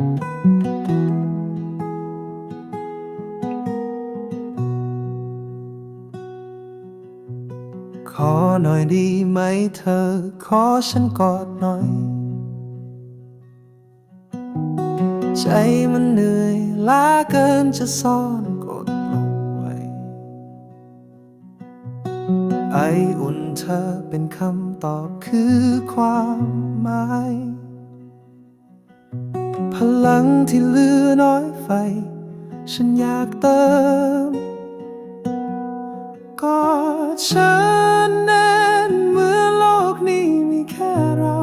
ขอหน่อยดีไหมเธอ ขอฉันกอดหน่อย ใจมันเหนื่อยล้าเกินจะซ่อนกดลงไว้ ไออุ่นเธอเป็นคำตอบคือความหมาย ลังที่เหลือน้อยไฟ ฉันอยากเติมกอดฉันแน่นเมื่อโลกนี้มีแค่เรา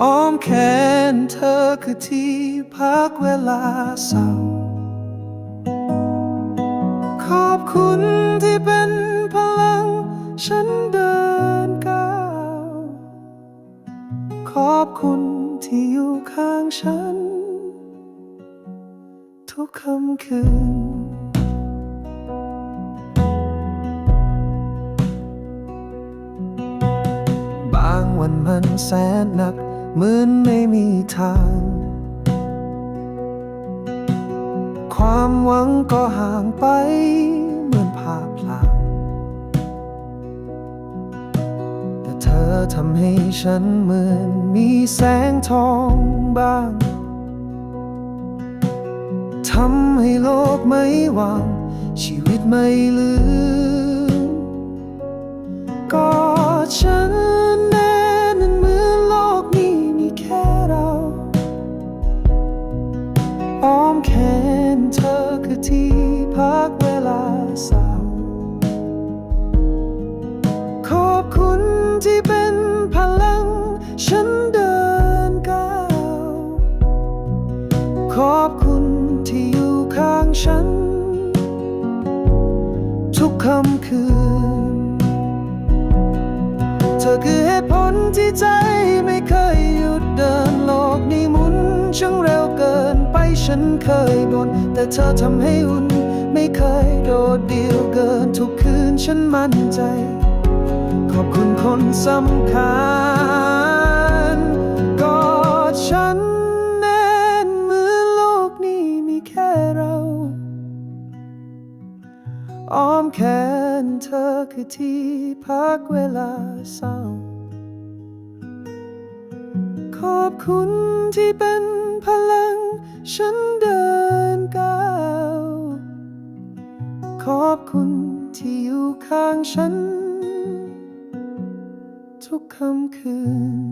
อ้อมแขนเธอคือที่พักเวลาเศร้าขอบคุณที่เป็นพลังฉันเดิน ฉัน ทุกค่ำคืนบางวันมันแสนหนักเหมือนไม่มีทาง ความหวังก็ห่างไปำให้ฉันเหมือนมีแสงทองบ้าง ทำให้โลกไม่ว่าง ชีวิตไม่ลืมกอดฉันแน่นเหมือนโลกนี้มีแค่เราอ้อมแขนเธอคือที่พักเวลาเศร้าขอบคุณที่เป็น ฉันเดินก้าวขอบคุณที่อยู่ข้างฉัน ทุกคำคืน เธอคือเหตุผลที่ใจไม่เคยหยุดเดินโลกนี้หมุนช่างเร็วเกินไปฉันเคยบ่นแต่เธอทำให้อุ่น ไม่เคยโดดเดี่ยวเกินทุกคืนฉันมั่นใจ ขอบคุณคนสำคัญ ฉันแน่นเหมือนโลกนี้มีแค่เรา อ้อมแขนเธอคือที่พักเวลาเศร้า ขอบคุณที่เป็นพลัง ฉันเดินก้าวขอบคุณที่อยู่ข้างฉัน ทุกค่ำคืน